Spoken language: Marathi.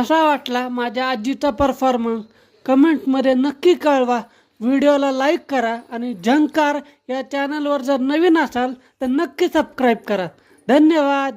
कसा वाटला माझ्या आजीचा परफॉर्मन्स कमेंटमध्ये नक्की कळवा. व्हिडिओला लाईक करा आणि झंकार या चॅनलवर जर नवीन असाल तर नक्की सबस्क्राईब करा. धन्यवाद.